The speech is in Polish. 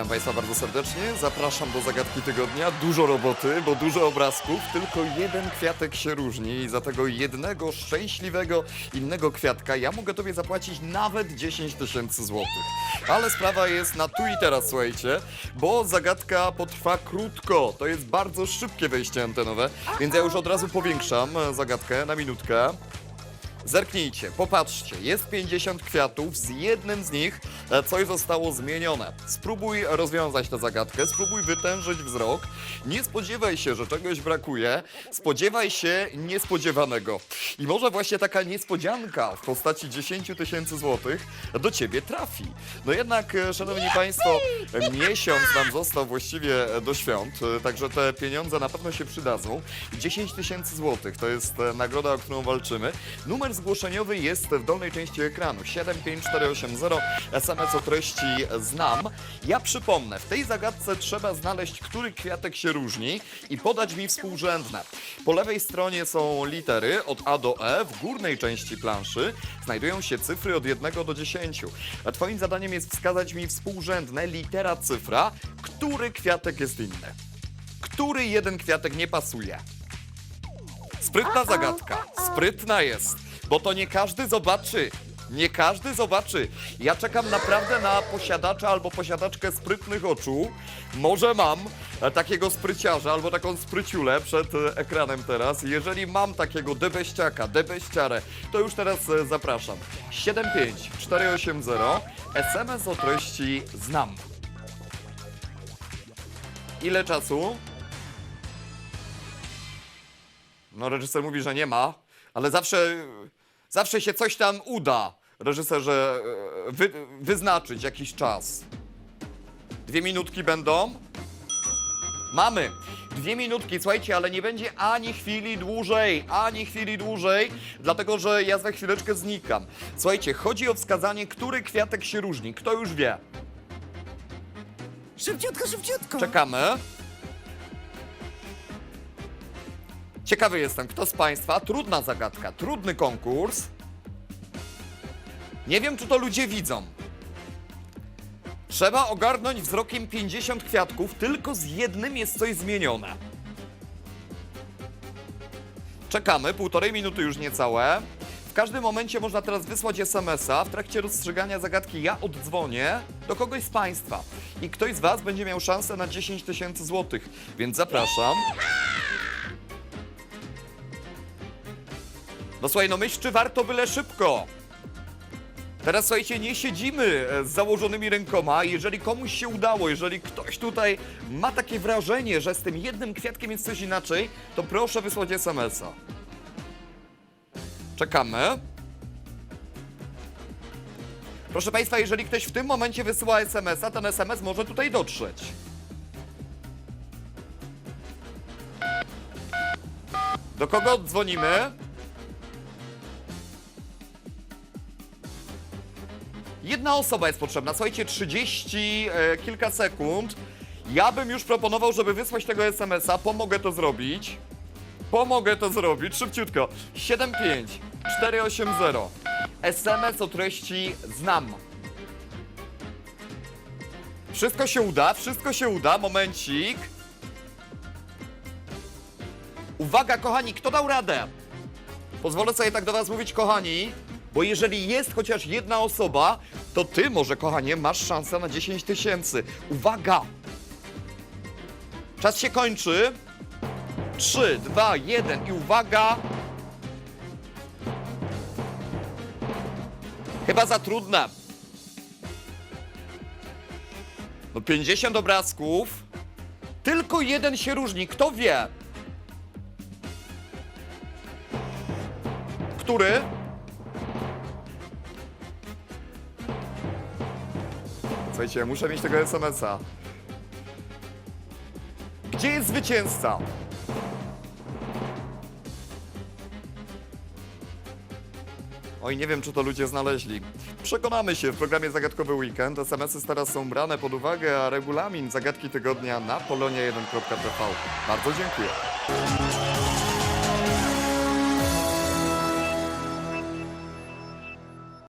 Witam Państwa bardzo serdecznie. Zapraszam do zagadki tygodnia. Dużo roboty, bo dużo obrazków. Tylko jeden kwiatek się różni i za tego jednego szczęśliwego innego kwiatka ja mogę Tobie zapłacić nawet 10 tysięcy złotych. Ale sprawa jest na tu i teraz, słuchajcie, bo zagadka potrwa krótko. To jest bardzo szybkie wejście antenowe, więc ja już od razu powiększam zagadkę na minutkę. Zerknijcie, popatrzcie, jest 50 kwiatów, z jednym z nich e, coś zostało zmienione. Spróbuj rozwiązać tę zagadkę, spróbuj wytężyć wzrok. Nie spodziewaj się, że czegoś brakuje, spodziewaj się niespodziewanego. I może właśnie taka niespodzianka w postaci 10 tysięcy złotych do ciebie trafi. No jednak, e, szanowni państwo, miesiąc nam został właściwie e, do świąt, także te pieniądze na pewno się przydadzą. 10 tysięcy złotych to jest nagroda, o którą walczymy. Numer zgłoszeniowy jest w dolnej części ekranu 75480 SMS o treści znam. Ja przypomnę, w tej zagadce trzeba znaleźć, który kwiatek się różni i podać mi współrzędne. Po lewej stronie są litery od A do E, w górnej części planszy znajdują się cyfry od 1 do 10. A twoim zadaniem jest wskazać mi współrzędne litera cyfra, który kwiatek jest inny. Który jeden kwiatek nie pasuje? Sprytna zagadka. Sprytna jest, bo to nie każdy zobaczy. Nie każdy zobaczy. Ja czekam naprawdę na posiadacza albo posiadaczkę sprytnych oczu. Może mam e, takiego spryciarza albo taką spryciulę przed e, ekranem teraz. Jeżeli mam takiego debeściaka, debeściarę, to już teraz e, zapraszam. 75480 SMS o treści znam. Ile czasu? No, reżyser mówi, że nie ma, ale zawsze, zawsze się coś tam uda reżyserze e, wy, wyznaczyć jakiś czas. Dwie minutki będą? Mamy. Dwie minutki, słuchajcie, ale nie będzie ani chwili dłużej, ani chwili dłużej, dlatego że ja za chwileczkę znikam. Słuchajcie, chodzi o wskazanie, który kwiatek się różni. Kto już wie? Szybciutko, szybciutko. Czekamy. Ciekawy jestem, kto z Państwa, trudna zagadka, trudny konkurs. Nie wiem, czy to ludzie widzą. Trzeba ogarnąć wzrokiem 50 kwiatków, tylko z jednym jest coś zmienione. Czekamy, półtorej minuty już niecałe. W każdym momencie można teraz wysłać SMS-a. W trakcie rozstrzygania zagadki ja oddzwonię do kogoś z Państwa. I ktoś z Was będzie miał szansę na 10 tysięcy złotych. Więc zapraszam. No słuchaj, no myśl, czy warto byle szybko. Teraz słuchajcie, nie siedzimy e, z założonymi rękoma. Jeżeli komuś się udało, jeżeli ktoś tutaj ma takie wrażenie, że z tym jednym kwiatkiem jest coś inaczej, to proszę wysłać SMS-a. Czekamy. Proszę Państwa, jeżeli ktoś w tym momencie wysyła SMS-a, ten SMS może tutaj dotrzeć. Do kogo dzwonimy? Jedna osoba jest potrzebna. Słuchajcie, 30 e, kilka sekund. Ja bym już proponował, żeby wysłać tego SMS-a. Pomogę to zrobić. Pomogę to zrobić. Szybciutko. 75 480. SMS o treści znam. Wszystko się uda, wszystko się uda. Momencik. Uwaga, kochani, kto dał radę? Pozwolę sobie tak do Was mówić, kochani, bo jeżeli jest chociaż jedna osoba, to Ty może, kochanie, masz szansę na 10 tysięcy. Uwaga! Czas się kończy. 3, 2, 1 i uwaga! Chyba za trudne. No 50 obrazków. Tylko jeden się różni. Kto wie? Który? Słuchajcie, muszę mieć tego SMS-a. Gdzie jest zwycięzca? Oj, nie wiem, czy to ludzie znaleźli. Przekonamy się w programie Zagadkowy Weekend. SMS-y teraz są brane pod uwagę, a regulamin Zagadki Tygodnia na polonia1.tv. Bardzo dziękuję.